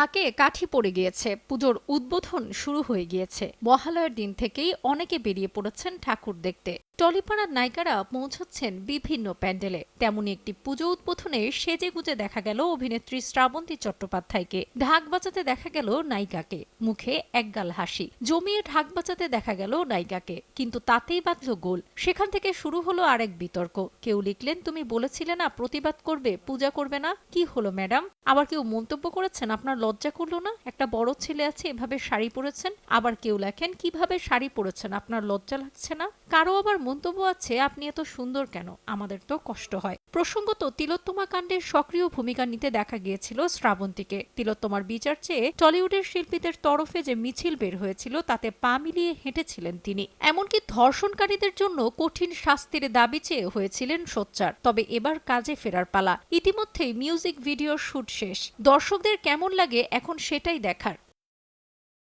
তাকে কাঠি পড়ে গিয়েছে। পুজোর উদ্বোধন শুরু হয়ে গিয়েছে। মহালয়ের দিন থেকেই অনেকে বেরিয়ে পড়েছেন ঠাকুর দেখতে। টলিপাড়ার নায়িকারা পৌঁছচ্ছেন বিভিন্ন প্যান্ডেলে। তেমনি একটি পুজো উদ্বোধনে সেজে গুজে দেখা গেল অভিনেত্রী শ্রাবন্তী চট্টোপাধ্যায়কে। ঢাক বাজাতে দেখা গেল নায়িকাকে। মুখে একগাল হাসি। জমিয়ে ঢাক বাজাতে দেখা গেল নায়িকাকে। কিন্তু তাতেই বাঁধল গোল। সেখান থেকে শুরু হলো আরেক বিতর্ক। কেউ লিখলেন, তুমি বলেছিলে না প্রতিবাদ করবে, পূজা করবে না? কি হলো, ম্যাডাম? আবার কেউ মন্তব্য করেছেন, আপনার লজ্জা করল না? একটা বড় ছেলে আছে, এভাবে শাড়ি পরেছেন? আবার কেউ লেখেন, কীভাবে শাড়ি পরেছেন? আপনার লজ্জা লাগছে না? কারও আবার মন্তব্য আছে, আপনি এত সুন্দর কেন? আমাদের তো কষ্ট হয়। প্রসঙ্গত, তিলোত্তমা কাণ্ডের সক্রিয় ভূমিকা নিতে দেখা গিয়েছিল শ্রাবন্তীকে। তিলোত্তমার বিচার চেয়ে টলিউডের শিল্পীদের তরফে যে মিছিল বের হয়েছিল, তাতে পা মিলিয়ে হেঁটেছিলেন তিনি। এমনকি ধর্ষণকারীদের জন্য কঠিন শাস্তির দাবি চেয়ে হয়েছিলেন সোচ্চার। তবে এবার কাজে ফেরার পালা। ইতিমধ্যেই মিউজিক ভিডিওর শুট শেষ। দর্শকদের কেমন লাগে এখন সেটাই দেখার।